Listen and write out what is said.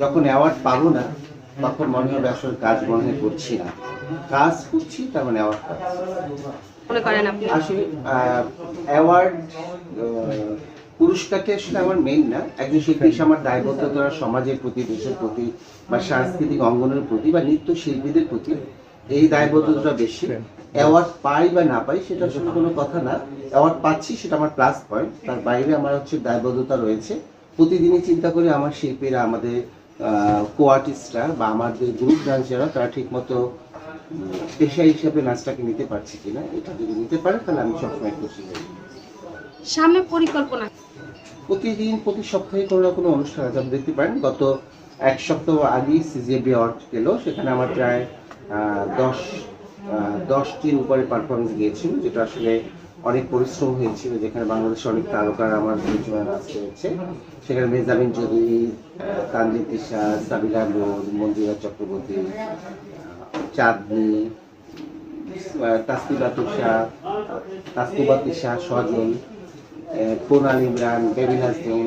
যখন অ্যাওয়ার্ড পাবো না তখন মনে হবে আসলে কাজ মনে করছি না। কাজ করছি তার মানে অ্যাওয়ার্ড পাচ্ছি। মনে আসলে অ্যাওয়ার্ড পুরস্কারটা আসলে আমার মেইন না। একজন শিল্পী হিসেবে আমার দায়বদ্ধতা সমাজের প্রতি দেশের প্রতি বা সাংস্কৃতিক অঙ্গনের প্রতি বা নৃত্য শিল্পীদের প্রতি এই দায়বদ্ধতাটা বেশি। অ্যাওয়ার্ড পাই বা না পাই সেটা আসলে কোনো কথা না। অ্যাওয়ার্ড পাচ্ছি সেটা আমার প্লাস পয়েন্ট তার বাইরে আমার হচ্ছে দায়বদ্ধতা রয়েছে। প্রতিদিনই চিন্তা করি আমার শিল্পীরা আমাদের কো আর্টিস্টরা বা আমাদের গ্রুপ ডান্সাররা তারা ঠিকমতো পেশা হিসেবে নাচটাকে নিতে পারছে কিনা এটা যদি নিতে পারে তাহলে আমি সবসময় খুশি হই। সামনে পরিকল্পনা? প্রতিদিন প্রতি সপ্তাহে কোনো না কোনো অনুষ্ঠান আছে। আপনি দেখতে পারেন গত এক সপ্তাহ আগেই সিজিএবি অ্যাওয়ার্ড গেল। সেখানে আমার প্রায় দশ দশটির উপরে পারফরমেন্স গিয়েছিল যেটা আসলে অনেক পরিশ্রম হয়েছিল, যেখানে বাংলাদেশের অনেক তারকার আমার পরিচয় আসতে হয়েছে। সেখানে মেজামিন চৌধুরী তানজিদ তিশা সাবিলা মোদ মন্দিরা চক্রবর্তী চাঁদনি তাস্তিবা তুষা তাস্তিবা তিশা, সজল কোনাল ইমরান, বেবি নাজনীন